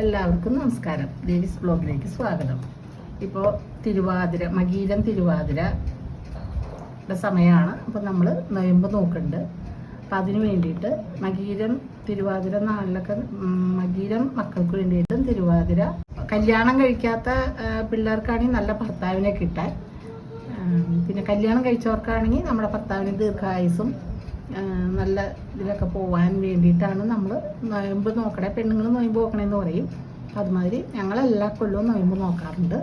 എല്ലാവർക്കും നമസ്കാരം. ദേവീസ് ബ്ലോഗിലേക്ക് സ്വാഗതം. ഇപ്പോൾ തിരുവാതിര മകീരം തിരുവാതിര സമയമാണ് അപ്പോൾ നമ്മൾ നൊയമ്പ് നോക്കുന്നുണ്ട് അപ്പം അതിന് വേണ്ടിയിട്ട് മകീരം തിരുവാതിര നാളിലൊക്കെ മകീരം മക്കൾക്ക് വേണ്ടിയിട്ടും തിരുവാതിര കല്യാണം കഴിക്കാത്ത പിള്ളേർക്കാണെങ്കിൽ നല്ല ഭർത്താവിനെ കിട്ടാൻ. പിന്നെ കല്യാണം കഴിച്ചവർക്കാണെങ്കിൽ നമ്മുടെ ഭർത്താവിന് ദീർഘായുസും നല്ല ഇതിലൊക്കെ പോകാൻ വേണ്ടിയിട്ടാണ് നമ്മൾ നൊയമ്പ് നോക്കണേ. പെണ്ണുങ്ങൾ നൊയമ്പ് നോക്കണേന്ന് പറയും. അതുമാതിരി ഞങ്ങളെല്ലാ കൊല്ലവും നൊയമ്പ് നോക്കാറുണ്ട്.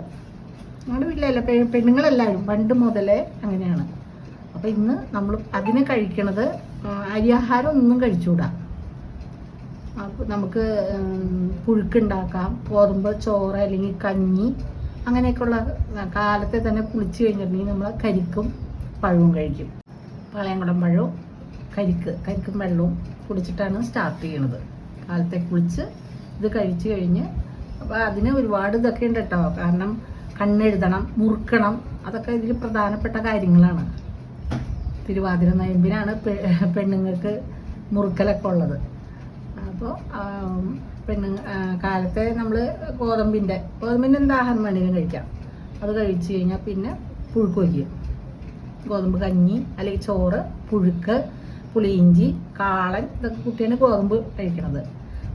ഞങ്ങളുടെ വീട്ടിലല്ല പെണ്ണുങ്ങളെല്ലാവരും പണ്ട് മുതലേ അങ്ങനെയാണ്. അപ്പോൾ ഇന്ന് നമ്മൾ അതിന് കഴിക്കണത് അരിയാഹാരം ഒന്നും കഴിച്ചുകൂടാ അപ്പോൾ നമുക്ക് പുഴുക്കുണ്ടാക്കാം ഗോതമ്പ് ചോറ് അല്ലെങ്കിൽ കഞ്ഞി അങ്ങനെയൊക്കെയുള്ള കാലത്തെ തന്നെ കുളിച്ച് കഴിഞ്ഞിട്ടുണ്ടെങ്കിൽ നമ്മൾ കരിക്കും പഴവും കഴിക്കും. പാളയംകുടം പഴവും. കരിക്ക് കരിക്കും വെള്ളവും കുടിച്ചിട്ടാണ് സ്റ്റാർട്ട് ചെയ്യണത്. കാലത്തെ കുളിച്ച് ഇത് കഴിച്ചു കഴിഞ്ഞ് അപ്പോൾ അതിന് ഒരുപാട് ഇതൊക്കെ ഉണ്ട് കേട്ടോ കാരണം കണ്ണെഴുതണം മുറുക്കണം അതൊക്കെ ഇതിൽ പ്രധാനപ്പെട്ട കാര്യങ്ങളാണ്. തിരുവാതിര നയമ്പിനാണ് പെണ്ണുങ്ങൾക്ക് മുറുക്കലൊക്കെ ഉള്ളത്. അപ്പോൾ പെണ്ണു കാലത്തെ നമ്മൾ ഗോതമ്പിന്റെ ഗോതമ്പിന്റെ എന്താഹാരം വേണമെങ്കിലും കഴിക്കാം. അത് കഴിച്ചു കഴിഞ്ഞാൽ പിന്നെ പുഴുക്ക് വയ്ക്കും ഗോതമ്പ് കഞ്ഞി അല്ലെങ്കിൽ ചോറ് പുഴുക്ക് പുളിയിഞ്ചി കാളൻ ഇതൊക്കെ കുട്ടിയാണ് ഗോതമ്പ് കഴിക്കണത്.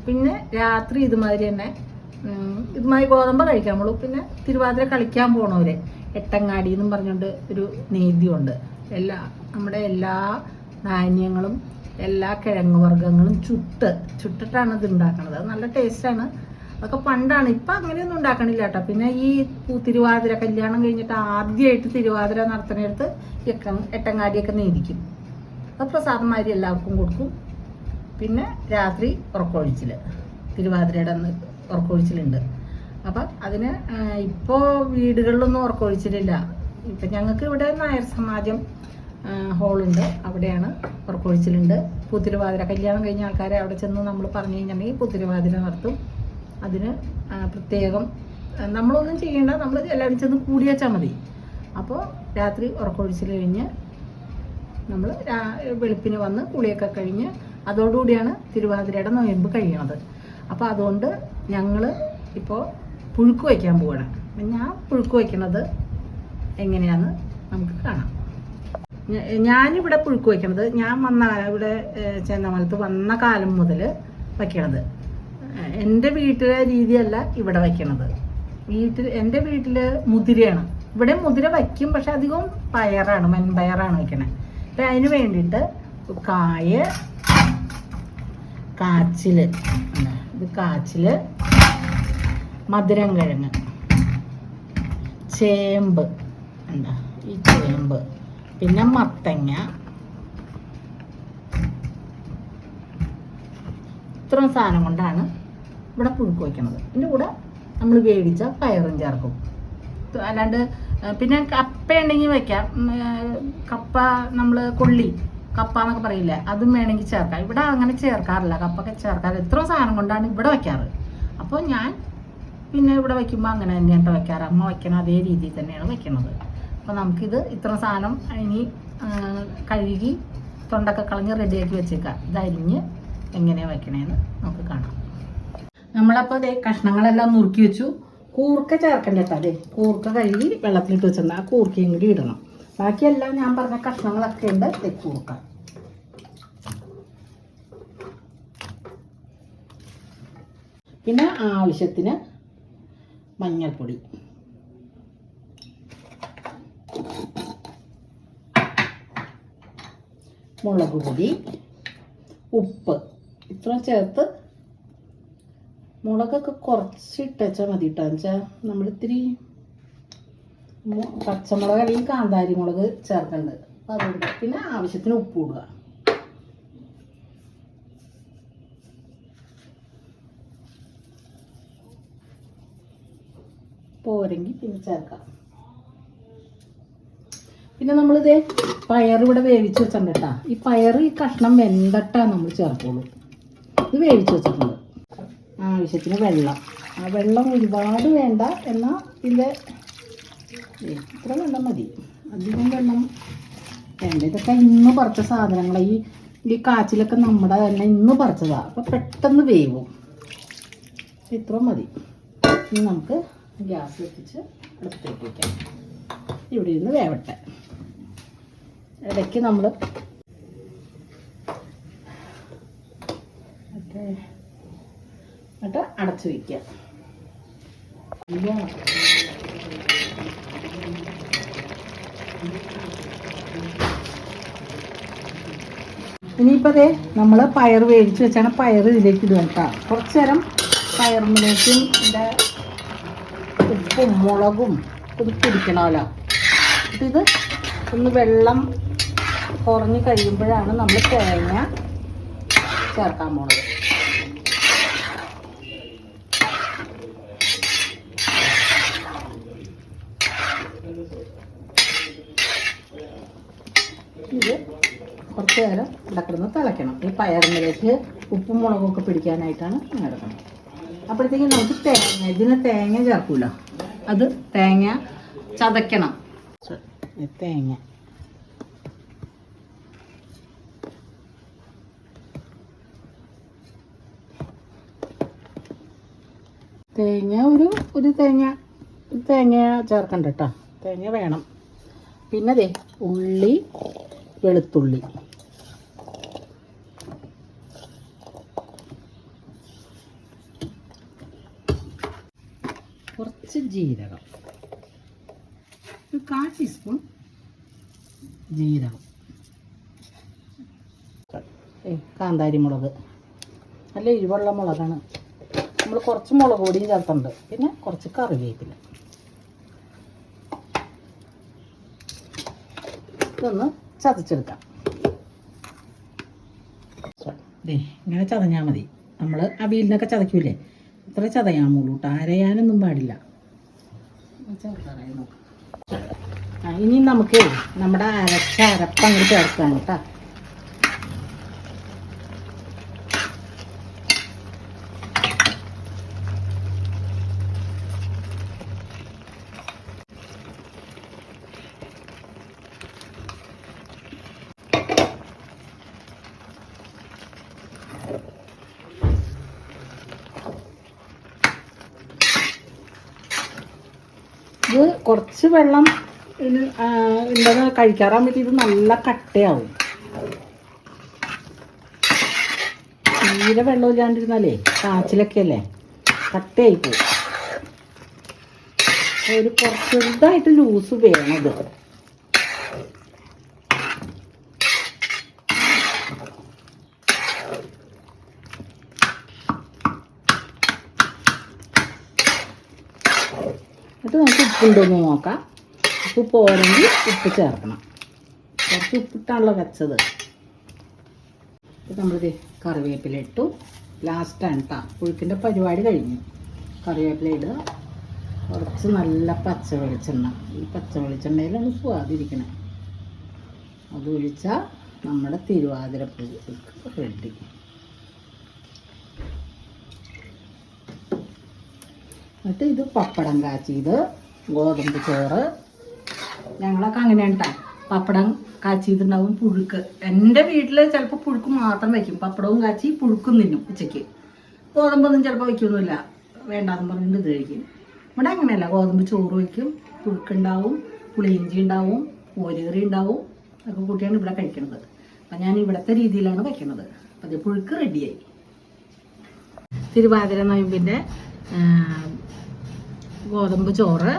പിന്നെ രാത്രി ഇതുമാതിരി തന്നെ ഇതുമായി ഗോതമ്പ് കഴിക്കാൻ പിന്നെ തിരുവാതിര കളിക്കാൻ പോണവരെ എട്ടങ്ങാടി എന്നും പറഞ്ഞുകൊണ്ട് ഒരു നീതിയുണ്ട്. എല്ലാ നമ്മുടെ എല്ലാ ധാന്യങ്ങളും എല്ലാ കിഴങ്ങ് വർഗങ്ങളും ചുട്ട് ചുട്ടിട്ടാണ് ഇത് ഉണ്ടാക്കുന്നത് അത് നല്ല ടേസ്റ്റാണ്. അതൊക്കെ പണ്ടാണ്. ഇപ്പം അങ്ങനെയൊന്നും ഉണ്ടാക്കണില്ല കേട്ടോ. പിന്നെ ഈ തിരുവാതിര കല്യാണം കഴിഞ്ഞിട്ട് ആദ്യമായിട്ട് തിരുവാതിര നടത്തുന്നിടത്ത് എട്ടങ്ങാടിയൊക്കെ നീതിക്കും. പ്രസാദന്മാരി എല്ലാവർക്കും കൊടുക്കും. പിന്നെ രാത്രി ഉറക്കൊഴിച്ചിൽ തിരുവാതിരയുടെ അന്ന് ഉറക്കൊഴിച്ചിലുണ്ട് അപ്പം അതിന് ഇപ്പോൾ വീടുകളിലൊന്നും ഉറക്കൊഴിച്ചിലില്ല ഇപ്പം ഞങ്ങൾക്ക് ഇവിടെ നായർ സമാജം ഹോളുണ്ട്. അവിടെയാണ് ഉറക്കൊഴിച്ചിലുണ്ട് പുത്തിരുവാതിര കല്യാണം കഴിഞ്ഞ ആൾക്കാരെ അവിടെ ചെന്ന് നമ്മൾ പറഞ്ഞു കഴിഞ്ഞിട്ടുണ്ടെങ്കിൽ പുത്തിരുവാതിര നടത്തും. അതിന് പ്രത്യേകം നമ്മളൊന്നും ചെയ്യേണ്ട നമ്മൾ എല്ലാവരും ചെന്ന് കൂടിയാച്ചാൽ മതി. അപ്പോൾ രാത്രി ഉറക്കൊഴിച്ചിൽ കഴിഞ്ഞ് നമ്മൾ വെളുപ്പിന് വന്ന് കുളിയൊക്കെ കഴിഞ്ഞ് അതോടുകൂടിയാണ് തിരുവാതിരയുടെ നോയമ്പ് കഴിയണത്. അപ്പോൾ അതുകൊണ്ട് ഞങ്ങൾ ഇപ്പോൾ പുഴുക്ക് വയ്ക്കാൻ പോവാണ്. ഞാൻ പുഴുക്ക് വയ്ക്കണത് എങ്ങനെയാന്ന് നമുക്ക് കാണാം. ഞാനിവിടെ പുഴുക്ക് വയ്ക്കണത് ഞാൻ വന്ന ഇവിടെ ചെന്നമലത്ത് വന്ന കാലം മുതൽ വയ്ക്കണത്. എന്റെ വീട്ടിലെ രീതിയല്ല ഇവിടെ വയ്ക്കണത്. വീട്ടിൽ എന്റെ വീട്ടിൽ മുതിരയാണ്. ഇവിടെ മുതിര വയ്ക്കും പക്ഷെ അധികവും പയറാണ് മൺപയറാണ് വയ്ക്കണേ. അപ്പം അതിന് വേണ്ടിയിട്ട് കായ ഉണ്ട്. ഇത് കാച്ചിൽ മധുരം കിഴങ്ങ് ചേമ്പ് ഈ ചേമ്പ്. പിന്നെ മത്തങ്ങ. ഇത്രയും സാധനം കൊണ്ടാണ് ഇവിടെ പുഴുക്ക് വയ്ക്കുന്നത് ഇതിന്റെ കൂടെ നമ്മൾ വേവിച്ച പയറും ചേർക്കും. അല്ലാണ്ട് പിന്നെ കപ്പ ഉണ്ടെങ്കിൽ വെക്കാം. കപ്പ നമ്മൾ കൊള്ളി. കപ്പ എന്നൊക്കെ പറയില്ലേ? അതും വേണമെങ്കിൽ ചേർക്കാം. ഇവിടെ അങ്ങനെ ചേർക്കാറില്ല. കപ്പൊക്കെ ചേർക്കാറില്ല. ഇത്രയും സാധനം കൊണ്ടാണ് ഇവിടെ വെക്കാറ്. അപ്പോൾ ഞാൻ പിന്നെ ഇവിടെ വയ്ക്കുമ്പോൾ അങ്ങനെ തന്നെയാണ് വെക്കാറ്. അമ്മ വയ്ക്കണ അതേ രീതിയിൽ തന്നെയാണ് വയ്ക്കുന്നത് അപ്പോൾ നമുക്കിത് ഇത്ര സാധനം ഇനി കഴുകി തൊണ്ടൊക്കെ കളഞ്ഞ് റെഡിയാക്കി വെച്ചേക്കാം. ഇത് അരിഞ്ഞ് എങ്ങനെയാണ് വയ്ക്കണേന്ന് നമുക്ക് കാണാം. നമ്മളപ്പോൾ കഷ്ണങ്ങളെല്ലാം നുറുക്കി വെച്ചു. കൂർക്ക ചേർക്കണ്ട കേട്ടോ കൂർക്ക കഴുകി വെള്ളത്തിലിട്ട് വെച്ചാൽ ആ കൂർക്കയും കൂടി ഇടണം. ബാക്കിയെല്ലാം ഞാൻ പറഞ്ഞ കഷ്ണങ്ങളൊക്കെ ഉണ്ട്. കൂർക്ക. പിന്നെ ആവശ്യത്തിന് മഞ്ഞൾപ്പൊടി. മുളക് പൊടി. ഉപ്പ്. ഇത്ര ചേർത്ത് മുളകൊക്കെ കുറച്ച് ഇട്ടച്ചാൽ മതി കേട്ടോ വെച്ചാൽ നമ്മളിത്തിരി പച്ചമുളക് അല്ലെങ്കിൽ കാന്താരി മുളക് ചേർക്കേണ്ടത്. അപ്പം അതുകൊണ്ട് പിന്നെ ആവശ്യത്തിന് ഉപ്പ് ഇടുക. പോരെങ്കിൽ പിന്നെ ചേർക്കാം. പിന്നെ നമ്മളിത് പയർ ഇവിടെ വേവിച്ച് വെച്ചിട്ടുണ്ട് കേട്ടോ ഈ പയർ ഈ കഷ്ണം വെന്തട്ടാ നമ്മൾ ചേർക്കുള്ളൂ. ഇത് വേവിച്ച് വെച്ചിട്ടുണ്ട്. ആവശ്യത്തിന് വെള്ളം. ആ വെള്ളം ഒരുപാട് വേണ്ട. എന്നാൽ ഇതിന്റെ ഇത്ര വെള്ളം മതി. അധികം വെള്ളം വേണ്ട. ഇതൊക്കെ ഇന്ന് പറിച്ച സാധനങ്ങൾ ഈ ഈ കാച്ചിലൊക്കെ നമ്മുടെ തന്നെ ഇന്ന് പറിച്ചതാണ് അപ്പോൾ പെട്ടെന്ന് വേവും. ഇത്ര മതി. ഇനി നമുക്ക് ഗ്യാസ് കത്തിച്ച് അടുത്തേക്ക് വയ്ക്കാം ഇവിടെ ഇരുന്ന് വേവട്ടെ. ഇടയ്ക്ക് നമ്മൾ മറ്റേ എന്നിട്ട് അടച്ചു വയ്ക്കുക. ഇനിയിപ്പോൾ അതെ നമ്മൾ പയർ വേവിച്ച് വെച്ചാണ് പയർ ഇതിലേക്ക് ഇടുക കേട്ടോ. കുറച്ച് നേരം പയറിലേക്കും ഇതിന്റെ ഉപ്പും മുളകും ഇത് പിടിക്കണമല്ലോ. ഇത് ഒന്ന് വെള്ളം കുറഞ്ഞ് കഴിയുമ്പോഴാണ് നമ്മൾ തേങ്ങ ചേർക്കാൻ പോണത്. ഇത് കുറച്ച് നേരം ഇടക്കിടന്ന് തിളയ്ക്കണം. ഈ പയറിലേക്ക് ഉപ്പും മുളകും ഒക്കെ പിടിക്കാനായിട്ടാണ് എടുക്കണം അപ്പോഴത്തേക്കും നമുക്ക് തേങ്ങ ഇതിന് തേങ്ങ ചേർക്കൂല. അത് തേങ്ങ ചതയ്ക്കണം. തേങ്ങ. തേങ്ങ ഒരു ഒരു തേങ്ങ തേങ്ങ ചേർക്കണ്ട കേട്ടോ. തേങ്ങ വേണം. പിന്നെ ദേ ഉള്ളി വെളുത്തുള്ളി. കുറച്ച് ജീരകം. ഒരു കാൽ ടീസ്പൂൺ ജീരകം. കാന്താരി മുളക്. നല്ല എരിവുള്ള മുളകാണ്. നമ്മൾ കുറച്ച് മുളക് പൊടിയും ചേർത്തുണ്ട് പിന്നെ കുറച്ച് കറിവേപ്പില. ഇതൊന്ന് ചതച്ചെടുക്കാം. ഇങ്ങനെ ചതഞ്ഞാൽ മതി. നമ്മൾ അവിയലിനൊക്കെ ചതയ്ക്കൂലേ ഇത്ര ചതയാമുള്ളൂ കേട്ടോ അരയാനൊന്നും പാടില്ല. ഇനി നമുക്ക് നമ്മുടെ അരച്ച അരപ്പ് അങ്ങോട്ട് ചേർക്കാം കേട്ടോ ഇത് കുറച്ച് വെള്ളം ഉണ്ടെന്ന് കഴിക്കാറാൻ പറ്റി ഇത് നല്ല കട്ടയാവും. തീരെ വെള്ളമില്ലാണ്ടിരുന്നാലേ കാച്ചിലൊക്കെ അല്ലേ കട്ടയായി ഒരു കുറച്ച് ചെറുതായിട്ട് ലൂസ് വേണം ഇത്. എന്നിട്ട് നമുക്ക് ഉപ്പുണ്ടോന്ന് നോക്കാം. ഉപ്പ് പോരെങ്കിൽ ഉപ്പ് ചേർക്കണം. കുറച്ച് ഉപ്പിട്ടാണല്ലോ വെച്ചത്. നമ്മളിത് കറിവേപ്പില ഇട്ടു ലാസ്റ്റാണ് കേട്ടോ പുഴുക്കിന്റെ പരിപാടി കഴിഞ്ഞു. കറിവേപ്പില ഇടുക. കുറച്ച് നല്ല പച്ച വെളിച്ചെണ്ണ ഈ പച്ച വെളിച്ചെണ്ണയിലാണ് സ്വാദിരിക്കണം അത് ഒഴിച്ചാൽ നമ്മുടെ തിരുവാതിര പുഴുക്ക് റെഡി എന്നിട്ട് ഇത് പപ്പടം കാച്ചിയത് ഗോതമ്പ് ചോറ്. ഞങ്ങളൊക്കെ അങ്ങനെയാണ് ട്ടാ. പപ്പടം കാച്ചിയിട്ടുണ്ടാവും പുഴുക്ക്. എന്റെ വീട്ടിൽ ചിലപ്പോൾ പുഴുക്ക് മാത്രം വയ്ക്കും പപ്പടവും കാച്ചി പുഴുക്കും തിന്നും ഉച്ചയ്ക്ക്. ഗോതമ്പൊന്നും ചിലപ്പോൾ വയ്ക്കൊന്നുമില്ല വേണ്ടാന്ന് പറഞ്ഞിട്ട് ഇത് കഴിക്കും. ഇവിടെ അങ്ങനെയല്ല. ഗോതമ്പ് ചോറ് വയ്ക്കും പുഴുക്കുണ്ടാവും പുളിയിഞ്ചി ഉണ്ടാവും മോരുകറി ഉണ്ടാവും. ഒക്കെ കൂട്ടിയാണ് ഇവിടെ കഴിക്കുന്നത് അപ്പം ഞാൻ ഇവിടുത്തെ രീതിയിലാണ് വയ്ക്കുന്നത് അപ്പം പുഴുക്ക് റെഡിയായി തിരുവാതിര നോയമ്പിന്റെ ഗോതമ്പ് ചോറ്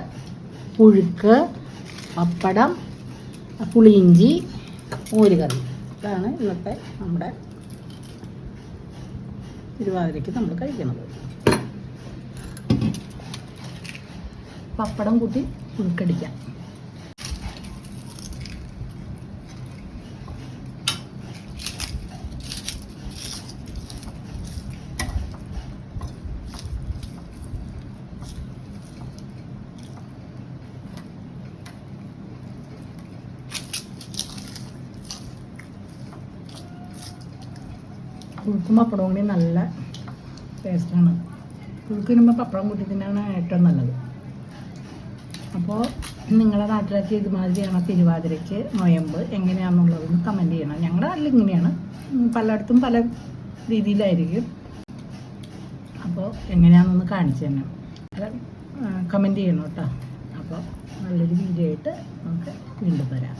പുഴുക്ക് പപ്പടം പുളിയിഞ്ചി മോരുകറി. ഇതാണ് ഇന്നത്തെ നമ്മുടെ തിരുവാതിരയ്ക്ക് നമ്മൾ കഴിക്കുന്നത്. പപ്പടം കൂട്ടി പുഴുക്കടിക്കാം. പുഴുക്കും പപ്പടവും കൂടി നല്ല ടേസ്റ്റാണ് പുഴുക്ക് വരുമ്പോൾ പപ്പടം കൂട്ടി ഏറ്റവും നല്ലത്. അപ്പോൾ നിങ്ങളുടെ നാട്ടിലൊക്കെ ഇതുമാതിരിയാണോ തിരുവാതിരയ്ക്ക് നൊയമ്പ് എങ്ങനെയാണെന്നുള്ളതൊന്ന് കമന്റ് ചെയ്യണം. ഞങ്ങളുടെ നാട്ടിൽ ഇങ്ങനെയാണ്. പലയിടത്തും പല രീതിയിലായിരിക്കും. അപ്പോൾ എങ്ങനെയാണെന്നൊന്ന് കാണിച്ചു തന്നെ കമന്റ് ചെയ്യണം കേട്ടോ. അപ്പോൾ നല്ലൊരു വീഡിയോ ആയിട്ട് നമുക്ക് വീണ്ടും വരാം.